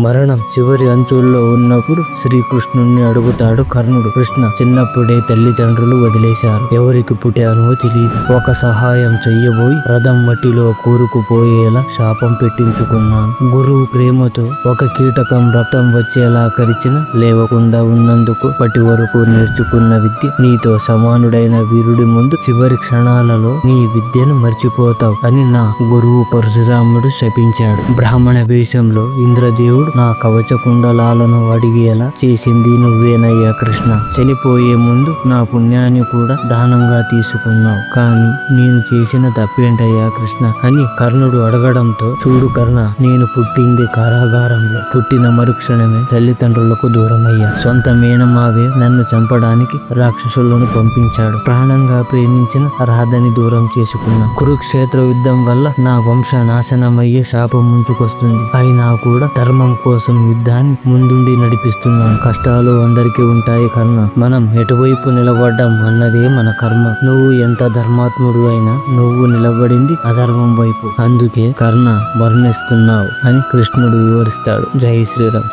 మరణం చివరి అంచుల్లో ఉన్నప్పుడు శ్రీకృష్ణుణ్ణి అడుగుతాడు కర్ణుడు. కృష్ణ చిన్నప్పుడే తల్లిదండ్రులు వదిలేశారు. ఎవరికి పుట్టానో తెలియదు ఒక సహాయం చెయ్యబోయి రథం మట్టిలో కూరుకుపోయేలా శాపం పెట్టించుకున్నాను. గురువు ప్రేమతో ఒక కీటకం రక్తం వచ్చేలా కరిచిన లేవకుండా ఉన్నందుకు పటి వరకు నేర్చుకున్న విద్య నీతో సమానుడైన వీరుడి ముందు చివరి క్షణాలలో నీ విద్యను మర్చిపోతావు అని నా గురువు పరశురాముడు శపించాడు. బ్రాహ్మణ వేషంలో ఇంద్రదేవుడు నా కవచ కుండలాలను అడిగేలా చేసింది నువ్వేనయ్యా కృష్ణ? చనిపోయే ముందు నా పుణ్యాన్ని కూడా దానంగా తీసుకున్నావు. కానీ నేను చేసిన తప్పేంటయ్యా కృష్ణ? అని కర్ణుడు అడగడంతో చూడు కర్ణ నేను పుట్టింది కారాగారంలో. పుట్టిన మరుక్షణమే తల్లిదండ్రులకు దూరమయ్యా. సొంత మేనమావే నన్ను చంపడానికి రాక్షసులను పంపించాడు. ప్రాణంగా ప్రేమించిన రాధని దూరం చేసుకున్నా. కురుక్షేత్ర యుద్ధం వల్ల నా వంశ నాశనమయ్యే శాపం ముంచుకొస్తుంది. అయినా కూడా ధర్మం కోసం యుద్ధాన్ని ముందుండి నడిపిస్తున్నాం. కష్టాలు అందరికీ ఉంటాయి కర్ణ. మనం ఎటువైపు నిలబడ్డం అన్నదే మన కర్మ. నువ్వు ఎంత ధర్మాత్ముడు అయినా నువ్వు నిలబడింది అధర్మం వైపు. అందుకే కర్ణ వర్ణిస్తున్నావు అని కృష్ణుడు వివరిస్తాడు. జై శ్రీరామ్.